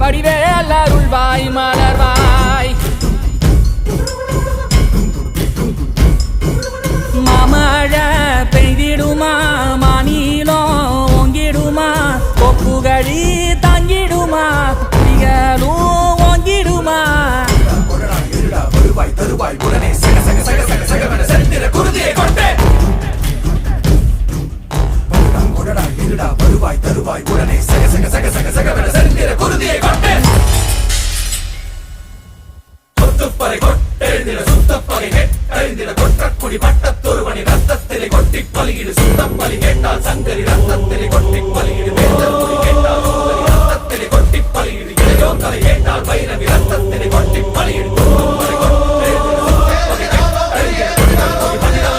வடிவேல் அருள்வாய் மலர்வாய் மாமழ பெய்திடுமா மாநிலம் ஓங்கிடுமா கொப்புகழி தாங்கிடுமா புலிகளும் ஓங்கிடுமா கொடடா இருடா தருவாய் உடனே சக சக சக சக சகவென செந்திர குருதியை கொண்டே வருவாய் தருவாய் உடனே சக சக சக சக சகவென கொப்பரை கொட்டெழுந்திட சுத்த பகை கெட்டெழுந்திட கொற்றக்குடி வட்டத்தொருவனி ரத்தத்திலே கொட்டி பலியிடு. சுத்தம் பலி கேட்டால் சங்கரி ரத்தத்திலே கொட்டி பலியிடு. மேந்தல் கொடி கேட்டால் ரத்தத்திலே கொட்டி பலியிடு. இளையோர்களை கேட்டால் வைரவி ரத்தத்திலே